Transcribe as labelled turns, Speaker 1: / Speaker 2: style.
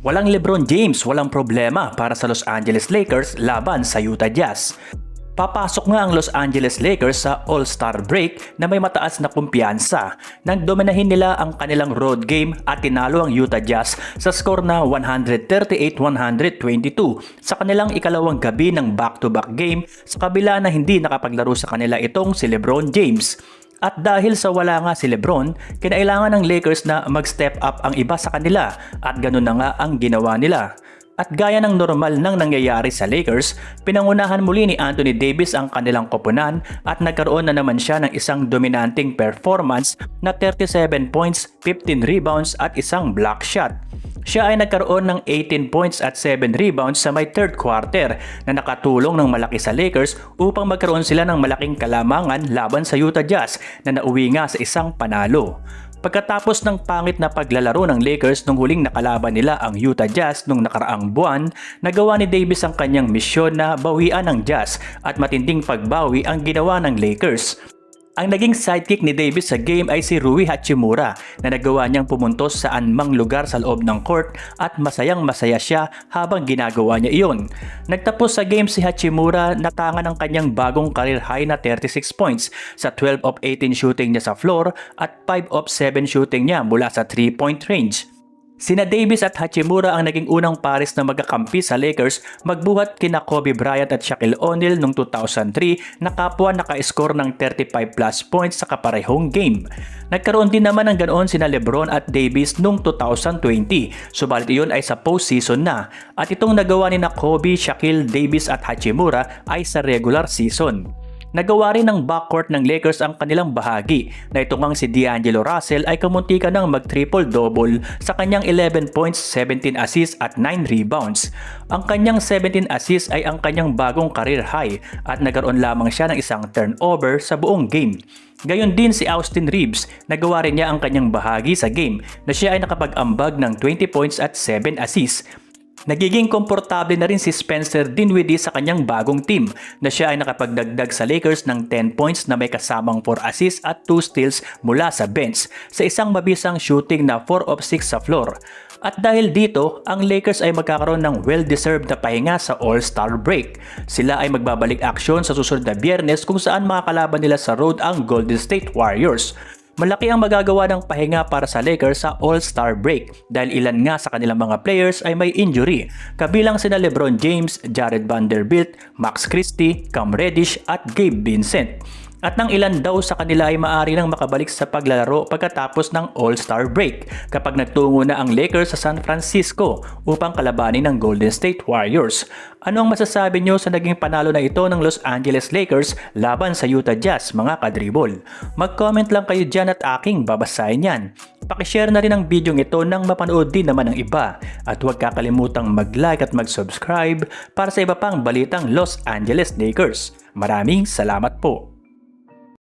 Speaker 1: Walang Lebron James, walang problema para sa Los Angeles Lakers laban sa Utah Jazz. Papasok nga ang Los Angeles Lakers sa All-Star break na may mataas na kumpiyansa nang dominahin nila ang kanilang road game at tinalo ang Utah Jazz sa score na 138-122 sa kanilang ikalawang gabi ng back-to-back game sa kabila na hindi nakapaglaro sa kanila itong si LeBron James. At dahil sa wala nga si Lebron, kinailangan ng Lakers na mag-step up ang iba sa kanila at ganun na nga ang ginawa nila. At gaya ng normal nang nangyayari sa Lakers, pinangunahan muli ni Anthony Davis ang kanilang koponan at nagkaroon na naman siya ng isang dominanting performance na 37 points, 15 rebounds at isang block shot. Siya ay nagkaroon ng 18 points at 7 rebounds sa may third quarter na nakatulong ng malaki sa Lakers upang magkaroon sila ng malaking kalamangan laban sa Utah Jazz na nauwi nga sa isang panalo. Pagkatapos ng pangit na paglalaro ng Lakers nung huling nakalaban nila ang Utah Jazz nung nakaraang buwan, nagawa ni Davis ang kanyang misyon na bawian ng Jazz at matinding pagbawi ang ginawa ng Lakers. Ang naging sidekick ni Davis sa game ay si Rui Hachimura na nagawa niyang pumuntos sa anmang lugar sa loob ng court at masayang masaya siya habang ginagawa niya iyon. Nagtapos sa game si Hachimura natangan ang kanyang bagong career high na 36 points sa 12 of 18 shooting niya sa floor at 5 of 7 shooting niya mula sa 3-point range. Sina Davis at Hachimura ang naging unang pares na magkakampi sa Lakers magbuhat kina Kobe Bryant at Shaquille O'Neal noong 2003 na kapwa naka-score ng 35 plus points sa kaparehong game. Nagkaroon din naman ng ganoon sina Lebron at Davis noong 2020, subalit iyon ay sa postseason na at itong nagawa ni na Kobe, Shaquille, Davis at Hachimura ay sa regular season. Nagawa rin ng backcourt ng Lakers ang kanilang bahagi na ito ngang si D'Angelo Russell ay kamuntika ng mag-triple-double sa kanyang 11 points, 17 assists at 9 rebounds. Ang kanyang 17 assists ay ang kanyang bagong career high at nagkaroon lamang siya ng isang turnover sa buong game. Gayon din si Austin Reeves, nagawa rin niya ang kanyang bahagi sa game na siya ay nakapag-ambag ng 20 points at 7 assists Nagiging komportable na rin si Spencer Dinwiddie sa kanyang bagong team na siya ay nakapagdagdag sa Lakers ng 10 points na may kasamang 4 assists at 2 steals mula sa bench sa isang mabisang shooting na 4 of 6 sa floor. At dahil dito, ang Lakers ay magkakaroon ng well-deserved na pahinga sa All-Star break. Sila ay magbabalik aksyon sa susunod na biyernes kung saan makakalaban nila sa road ang Golden State Warriors. Malaki ang magagawa ng pahinga para sa Lakers sa All-Star break dahil ilan nga sa kanilang mga players ay may injury, kabilang sina LeBron James, Jared Vanderbilt, Max Christie, Cam Reddish at Gabe Vincent at nang ilan daw sa kanila ay maaari nang makabalik sa paglalaro pagkatapos ng All-Star break kapag nagtungo na ang Lakers sa San Francisco upang kalabanin ng Golden State Warriors. Ano ang masasabi nyo sa naging panalo na ito ng Los Angeles Lakers laban sa Utah Jazz mga kadribol? Mag-comment lang kayo dyan at aking babasahin yan. Pakishare na rin ang video ito nang mapanood din naman ng iba at huwag kakalimutang mag-like at mag-subscribe para sa iba pang balitang Los Angeles Lakers. Maraming salamat po!